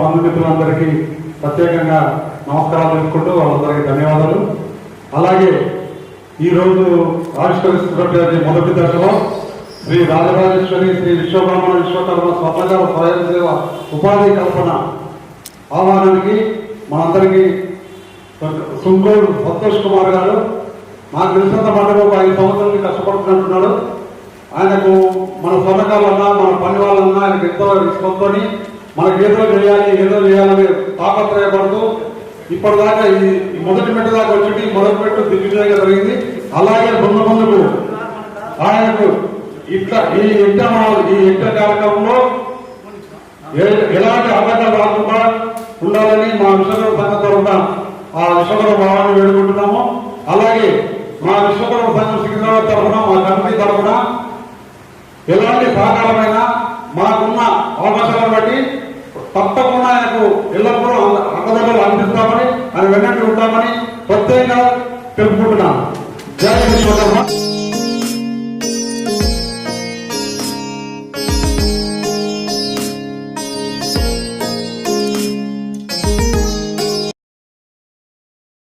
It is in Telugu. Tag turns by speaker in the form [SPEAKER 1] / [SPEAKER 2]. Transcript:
[SPEAKER 1] బంధుమిత్రులందరికీ ప్రత్యేకంగా నమస్కారాలు తెలుసుకుంటూ వాళ్ళందరికీ ధన్యవాదాలు. అలాగే ఈరోజు ఆవిష్కరిస్తున్నటువంటి మొదటి దశలో శ్రీ రాజరాజేశ్వరి శ్రీ విశ్వబ్రహ్మణ విశ్వకర్మ స్వప్నకాల స్వయం సేవ ఉపాధి కల్పన ఆహ్వానానికి మనందరికీ సుంకోడు సంతోష్ కుమార్ గారు. నాకు తెలిసినంత మటుకు ఒక ఐదు సంవత్సరాల నుంచి కష్టపడుతున్నట్టున్నాడు. ఆయనకు మన స్వర్ణకాలన్నా మన పని వాళ్ళన్నా ఆయనకు ఎంతో ఇష్టంతోని మనకి ఏదో చేయాలి ఏదో చేయాలని తాపత్రయపడుతూ ఇప్పటిదాకా ఈ ఈ మొదటి మెట్టు దాకా వచ్చి మొదటి మెట్టు దిగ్విజయంగా జరిగింది. అలాగే ముందు ముందుకు ఆయనకు ఇట్లా ఈ ఇంట ఈ ఇంట కార్యక్రమంలో ఎలాంటి ఆటంకాలు రాకుండా ఉండాలని మా విషయంలో సంఘం ఉన్నాం ఆ విశ్వకర్మ భావాన్ని వేడుకుంటున్నాము. అలాగే మా విశ్వకర్మ సంఘం సికింద్రాబాద్ తరఫున మా కమిటీ తరఫున ఎలాంటి సహకారమైన మాకున్న అవకాశాలను బట్టి తప్పకుండా ఆయనకు ఎల్లప్పుడూ అంగదండలు అందిస్తామని ఆయన వెన్నట్టు ఉంటామని ప్రత్యేకంగా తెలుపుకుంటున్నాను. జై విశ్వకర్మ.